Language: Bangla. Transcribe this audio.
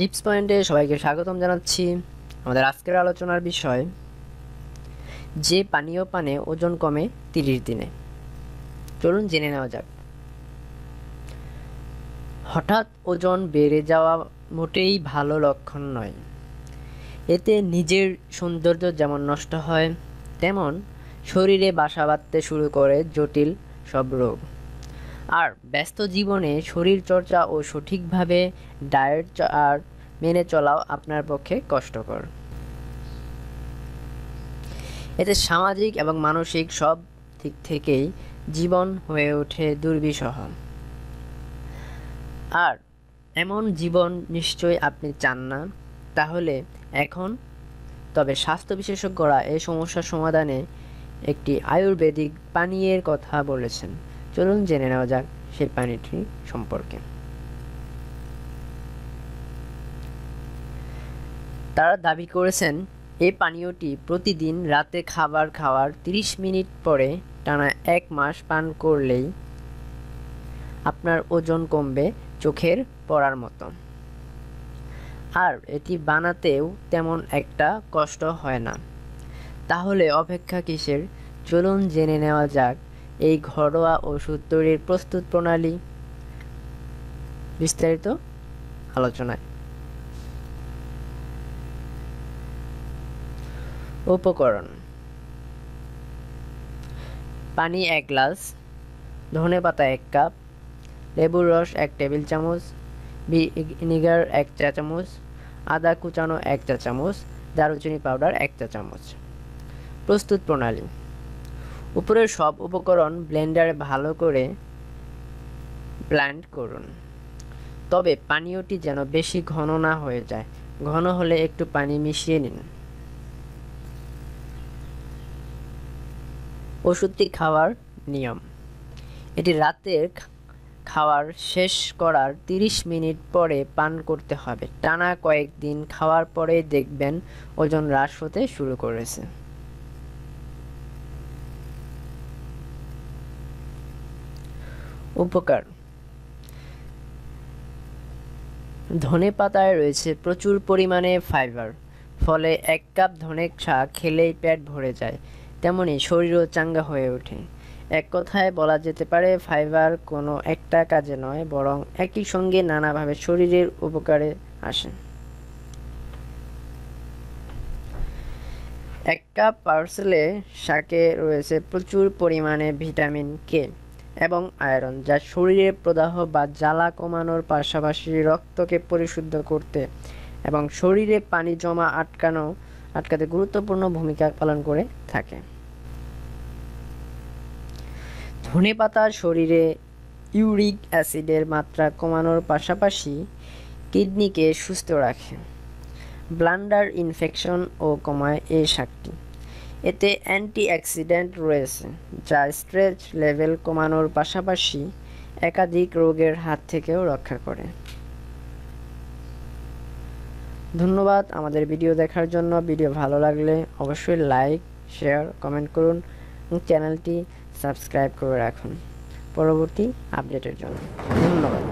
টিপস পয়েন্টে সবাইকে স্বাগতম জানাচ্ছি। আমাদের আজকের আলোচনার বিষয়, যে পানীয় পানে ওজন কমে তিরিশ দিনে। চলুন জেনে নেওয়া যাক। হঠাৎ ওজন বেড়ে যাওয়া মোটেই ভালো লক্ষণ নয়। এতে নিজের সৌন্দর্য যেমন নষ্ট হয়, তেমন শরীরে বাসা বাঁধতে শুরু করে জটিল সব রোগ। আর ব্যস্ত জীবনে শরীর চর্চা ও সঠিকভাবে ডায়েট আর মেনে চলাও আপনার পক্ষে কষ্টকর। এতে সামাজিক এবং মানসিক সব দিক থেকেই জীবন হয়ে ওঠে দুর্বিষহ। আর এমন জীবন নিশ্চয়ই আপনি চান না, তাহলে এখন তবে স্বাস্থ্য বিশেষজ্ঞরা এই সমস্যার সমাধানে একটি আয়ুর্বেদিক পানীয়ের কথা বলেছেন। চলুন জেনে নেওয়া যাক সেই পানিটি সম্পর্কে। তারা দাবি করেছেন এই পানীয়টি প্রতিদিন রাতে খাবার খাওয়ার 30 মিনিট পরে টানা এক মাস পান করলেই আপনার ওজন কমবে চোখের পড়ার মতো। আর এটি বানাতেও তেমন একটা কষ্ট হয় না। তাহলে অপেক্ষা কিসের? চলুন জেনে নেওয়া যাক এই ঘরোয়া ওষুধ তৈরির প্রস্তুত প্রণালী। বিস্তারিত আলোচনায়। উপকরণ। পানি এক গ্লাস, ধনে পাতা এক কাপ, লেবুর রস এক টেবিল চামচ ভিনিগার এক চা চামচ, আদা কুচানো এক চা চামচ, দারুচিনি পাউডার এক চা চামচ। প্রস্তুত প্রণালী। উপরের সব উপকরণ ব্লেন্ডারে ভালো করে ব্ল্যান্ড করুন। তবে পানীয়টি যেন বেশি ঘন না হয়ে যায়। ঘন হলে একটু পানি মিশিয়ে নিন। ওষুধটি খাওয়ার নিয়ম। এটি রাতের খাওয়ার শেষ করার 30 মিনিট পরে পান করতে হবে। টানা কয়েকদিন খাওয়ার পরে দেখবেন ওজন হ্রাস হতে শুরু করেছে। উপকার। ধনে পাতায় রয়েছে প্রচুর পরিমাণে ফাইবার, ফলে এক কাপ ধনে শাক খেলেই পেট ভরে যায়। তেমনি শরীরও চাঙ্গা হয়ে ওঠে। এক কথায় বলা যেতে পারে, ফাইবার কোনো একটা কাজে নয়, বরং একই সঙ্গে নানাভাবে শরীরের উপকারে আসে। এক কাপ পার্সেলে শাকে রয়েছে প্রচুর পরিমাণে ভিটামিন কে এবং আয়রন, যা শরীরের প্রদাহ বা জ্বালা কমানোর পাশাপাশি রক্তকে পরিশুদ্ধ করতে এবং শরীরে পানি জমা আটকানো আটকাতে গুরুত্বপূর্ণ ভূমিকা পালন করে থাকে। ধনে পাতা শরীরে ইউরিক অ্যাসিডের মাত্রা কমানোর পাশাপাশি কিডনিকে সুস্থ রাখে। ব্লান্ডার ইনফেকশন ও কমায় এই শাকটি এতে অ্যান্টি অ্যাক্সিডেন্ট রয়েছে, যা স্ট্রেচ লেভেল কমানোর পাশাপাশি একাধিক রোগের হাত থেকেও রক্ষা করে। ধন্যবাদ আমাদের ভিডিও দেখার জন্য। ভিডিও ভালো লাগলে অবশ্যই লাইক শেয়ার কমেন্ট করুন। চ্যানেলটি সাবস্ক্রাইব করে রাখুন। পরবর্তী আপডেটের জন্য। ধন্যবাদ।